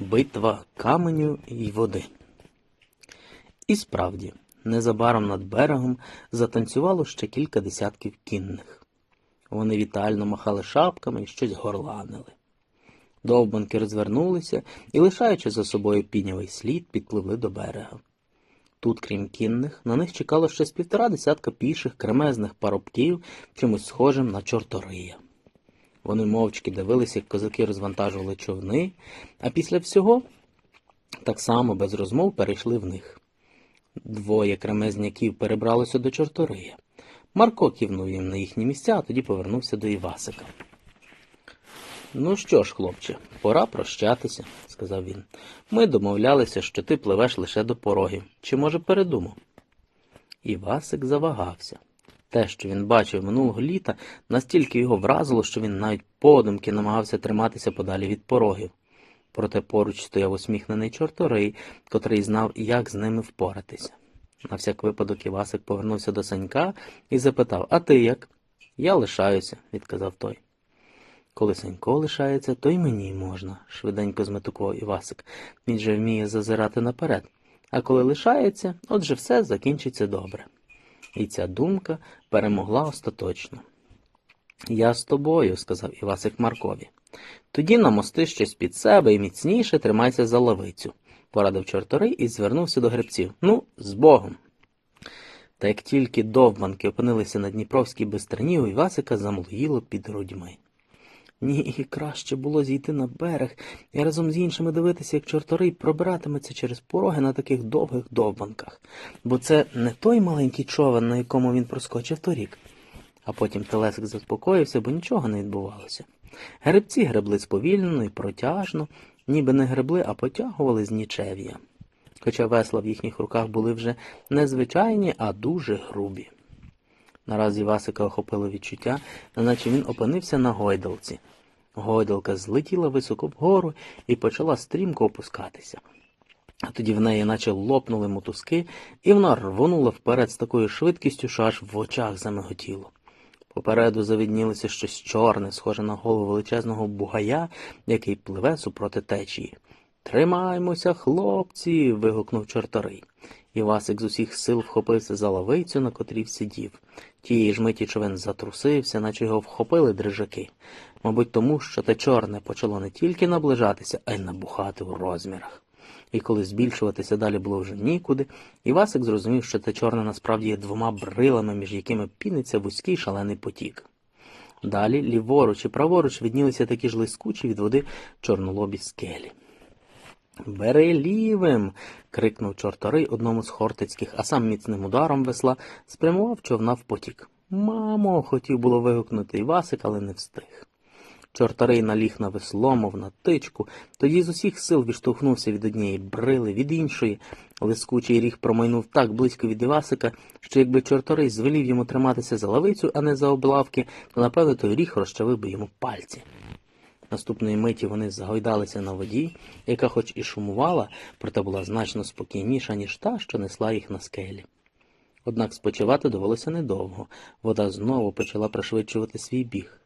Битва каменю й води. І справді, незабаром над берегом затанцювало ще кілька десятків кінних. Вони вітально махали шапками і щось горланили. Довбанки розвернулися і, лишаючи за собою пінявий слід, підпливли до берега. Тут, крім кінних, на них чекало ще з півтора десятка піших кремезних парубків, чимось схожим на чортория. Вони мовчки дивилися, як козаки розвантажували човни, а після всього так само без розмов перейшли в них. Двоє кремезняків перебралося до чортория. Марко кивнув їм на їхні місця, а тоді повернувся до Івасика. Ну що ж, хлопче, пора прощатися, сказав він. Ми домовлялися, що ти пливеш лише до порогів. Чи, може, передумав? Івасик завагався. Те, що він бачив минулого літа, настільки його вразило, що він навіть подумки намагався триматися подалі від порогів. Проте поруч стояв усміхнений чорторий, котрий знав, як з ними впоратися. На всяк випадок Івасик повернувся до Санька і запитав А ти як? Я лишаюся, відказав той. Коли Санько лишається, то й мені можна, швиденько зметукував Івасик. Він же вміє зазирати наперед. А коли лишається, отже все закінчиться добре. І ця думка перемогла остаточно. Я з тобою, сказав Івасик Маркові. Тоді намости щось під себе і міцніше тримайся за лавицю, порадив чорторий і звернувся до гребців. Ну, з Богом. Та як тільки довбанки опинилися на Дніпровській бистрині, у Івасика замлоїло під грудьми. Ні, краще було зійти на берег і разом з іншими дивитися, як чорторий пробиратиметься через пороги на таких довгих довбанках, бо це не той маленький човен, на якому він проскочив торік. А потім Телесик заспокоївся, бо нічого не відбувалося. Гребці гребли сповільнено і протяжно, ніби не гребли, а потягували з нічев'я. Хоча весла в їхніх руках були вже не звичайні, а дуже грубі. Наразі Васика охопило відчуття, неначе він опинився на гойдалці. Гойдалка злетіла високо вгору і почала стрімко опускатися. А тоді в неї наче лопнули мотузки, і вона рвонула вперед з такою швидкістю, що аж в очах замиготіло. Попереду завіднілося щось чорне, схоже на голову величезного бугая, який пливе супроти течії. Тримаймося, хлопці. вигукнув чорторий. Івасик з усіх сил вхопився за лавицю, на котрій сидів. Тієї ж миті човен затрусився, наче його вхопили дрижаки. Мабуть, тому, що те чорне почало не тільки наближатися, а й набухати у розмірах. І коли збільшуватися далі було вже нікуди, Івасик зрозумів, що те чорне насправді є двома брилами, між якими піниться вузький шалений потік. Далі, ліворуч і праворуч виднілися такі ж лискучі від води чорнолобі скелі. Бери лівим. крикнув чорторий одному з хортицьких, а сам міцним ударом весла спрямував човна в потік. Мамо, хотів було вигукнути Івасик, але не встиг. Чорторий наліг на весло, мов на тичку, тоді з усіх сил відштовхнувся від однієї брили, від іншої. Лискучий ріг промайнув так близько від Івасика, що якби чорторий звелів йому триматися за лавицю, а не за облавки, то напевно той ріг розчавив би йому пальці. Наступної миті вони загойдалися на воді, яка хоч і шумувала, проте була значно спокійніша, ніж та, що несла їх на скелі. Однак спочивати довелося недовго. Вода знову почала пришвидшувати свій біг.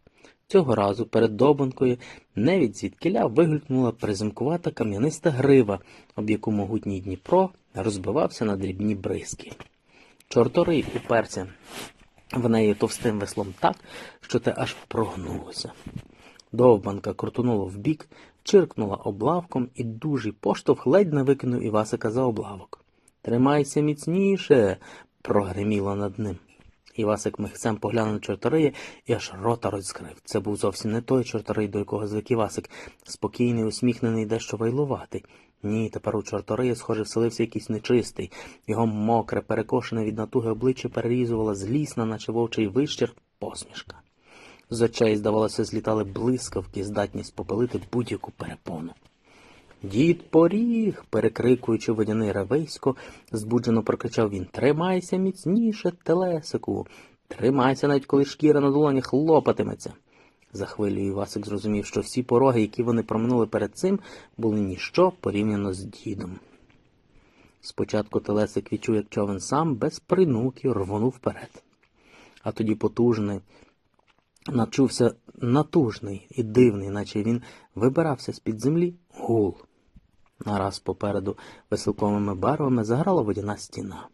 Цього разу перед добанкою невід звідкиля вигулькнула приземкувата кам'яниста грива, об яку могутній Дніпро розбивався на дрібні бризки. Чорторий уперся в неї товстим веслом так, що те аж прогнулося. Довбанка крутонула вбік, чиркнула облавком, і дужий поштовх ледь не викинув Івасика за облавок. Тримайся міцніше. прогриміло над ним. Івасик михцем поглянув на чортория і аж рота розкрив. Це був зовсім не той чорторий, до якого звик Івасик, спокійний, усміхнений, дещо вайлуватий. Ні, тепер у чортория, схоже, вселився якийсь нечистий. Його мокре, перекошене від натуги обличчя перерізувала злісна, наче вовчий вищір, посмішка. З очей, здавалося, злітали блискавки, здатні спопелити будь-яку перепону. Дід поріг, перекрикуючи водяний ревейсько, збуджено прокричав він Тримайся міцніше, телесику, тримайся, навіть коли шкіра на долонях лопатиметься. За хвилею Івасик зрозумів, що всі пороги, які вони проминули перед цим, були ніщо порівняно з дідом. Спочатку телесик відчув, як човен сам без принуків рвонув вперед. А тоді потужний, начувся натужний і дивний, наче він вибирався з-під землі гул. Нараз попереду веселковими барвами заграла водяна стіна.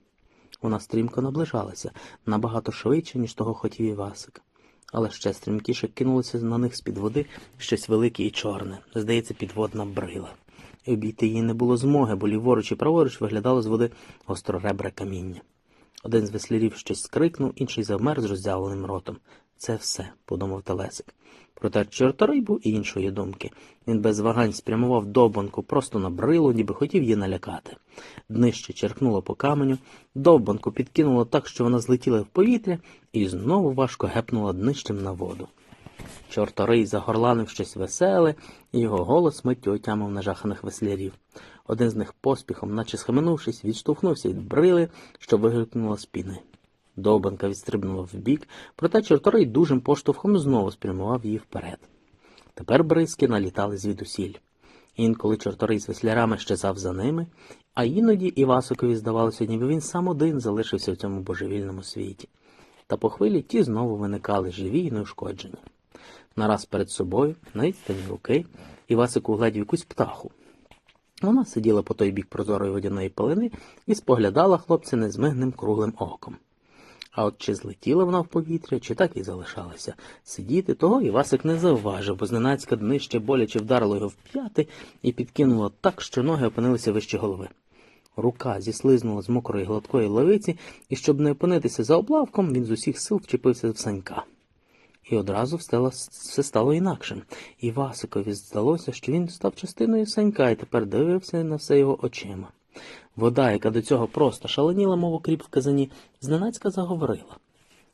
Вона стрімко наближалася, набагато швидше, ніж того хотів Івасик. Але ще стрімкіше кинулося на них з-під води щось велике і чорне, здається, підводна брила. І обійти її не було змоги, бо ліворуч і праворуч виглядало з води гостроребре каміння. Один з веслярів щось скрикнув, інший завмер з роздявленим ротом. Це все, подумав Телесик. Проте чорторий був іншої думки. Він без вагань спрямував довбанку просто на брилу, ніби хотів її налякати. Днище черкнуло по каменю, довбанку підкинуло так, що вона злетіла в повітря, і знову важко гепнула днищем на воду. Чорторий загорланив щось веселе, і його голос миттю отямив нажаханих веслярів. Один з них поспіхом, наче схаменувшись, відштовхнувся від брили, що вигукнула з піни. Довбанка відстрибнула вбік, проте чорторий дужим поштовхом знову спрямував її вперед. Тепер бризки налітали звідусіль. Інколи чорторий з веслярами щезав за ними, а іноді Івасикові здавалося, ніби він сам один залишився в цьому божевільному світі. Та по хвилі ті знову виникали живі і неушкоджені. Нараз перед собою, на відстані руки, Івасик угледів якусь птаху. Вона сиділа по той бік прозорої водяної палини і споглядала хлопця незмигним круглим оком. А от чи злетіла вона в повітря, чи так і залишалася сидіти, того Івасик не завважив, бо зненацька днище боляче вдарило його в п'яти і підкинуло так, що ноги опинилися вище голови. Рука зіслизнула з мокрої гладкої лавиці, і щоб не опинитися за облавком, він з усіх сил вчепився в санька. І одразу все стало інакшим. І Васикові здалося, що він став частиною санька і тепер дивився на все його очима. Вода, яка до цього просто шаленіла, мов окріп в казані, зненацька заговорила.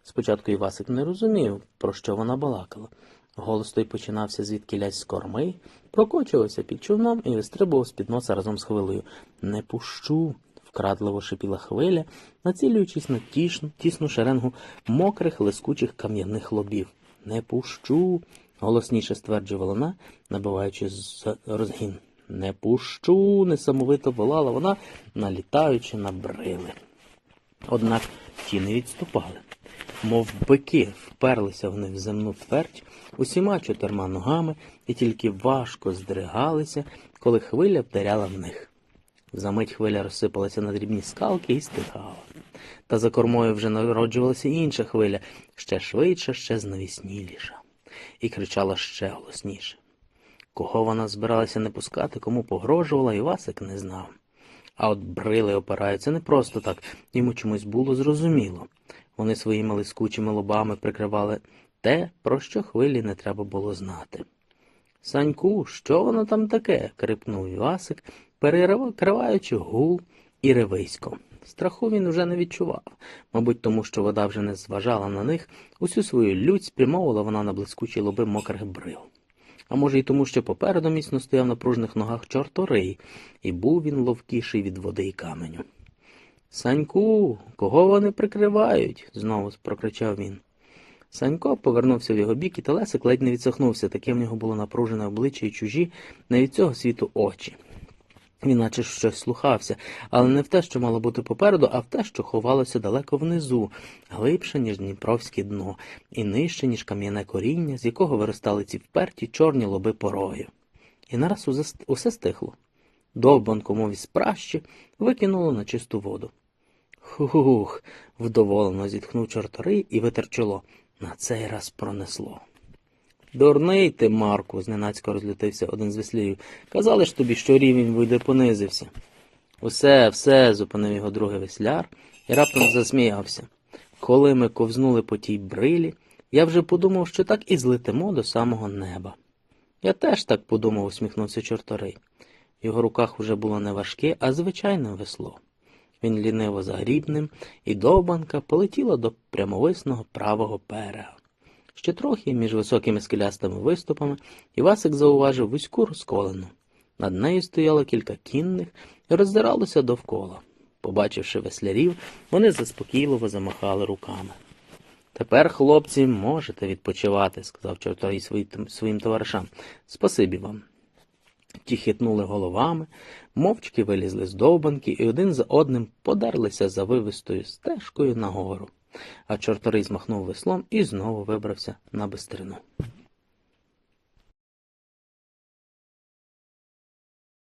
Спочатку Івасик не розумів, про що вона балакала. Голос той починався звідкілясь з корми, прокочувався під човном і вистрибував з-під носа разом з хвилею. Не пущу. вкрадливо шипіла хвиля, націлюючись на тісну, тісну шеренгу мокрих лискучих кам'яних лобів. Не пущу. голосніше стверджувала вона, набиваючи з розгін. Не пущу. несамовито волала вона, налітаючи на брили. Однак ті не відступали. Мов бики вперлися вони в земну твердь усіма чотирма ногами і тільки важко здригалися, коли хвиля вдаряла в них. Замить хвиля розсипалася на дрібні скалки і стихала. Та за кормою вже народжувалася інша хвиля, ще швидше, ще знавісніліша, і кричала ще голосніше. Кого вона збиралася не пускати, кому погрожувала, Івасик не знав. А от брили опираються не просто так, йому чомусь було зрозуміло. Вони своїми лискучими лобами прикривали те, про що хвилі не треба було знати. Саньку, що воно там таке? крикнув Івасик, перекриваючи гул і ревисько. Страху він уже не відчував, мабуть, тому що вода вже не зважала на них, усю свою лють спрямовувала вона на блискучі лоби мокрих брил. А може, й тому, що попереду міцно стояв на пружних ногах чорторий, і був він ловкіший від води й каменю. Саньку, кого вони прикривають? знову прокричав він. Санько повернувся в його бік, і Телесик ледь не відсохнувся, таке в нього було напружене обличчя і чужі, не від цього світу очі. Він наче щось слухався, але не в те, що мало бути попереду, а в те, що ховалося далеко внизу, глибше, ніж Дніпровське дно, і нижче, ніж кам'яне коріння, з якого виростали ці вперті чорні лоби порою. І нараз усе стихло. Довбанку, мов із пращі, викинуло на чисту воду. Хух, вдоволено зітхнув чорторий і витер чоло. На цей раз пронесло. Дурний ти, Марку, зненацько розлютився один з весліїв. Казали ж тобі, що рівень вийде понизився. Усе, все, зупинив його другий весляр і раптом засміявся. Коли ми ковзнули по тій брилі, я вже подумав, що так і злетимо до самого неба. Я теж так подумав, усміхнувся чорторий. В його руках уже було не важке, а звичайне весло. Він ліниво загріб ним, і довбанка полетіла до прямовисного правого берега. Ще трохи між високими скелястими виступами Івасик зауважив вузьку розколену. Над нею стояло кілька кінних і роздиралося довкола. Побачивши веслярів, вони заспокійливо замахали руками. Тепер, хлопці, можете відпочивати, сказав чорторій своїм товаришам. Спасибі вам. Ті хитнули головами, мовчки вилізли з довбанки і один за одним подерлися за вивистою стежкою нагору. А чорторий змахнув веслом і знову вибрався на бистрину.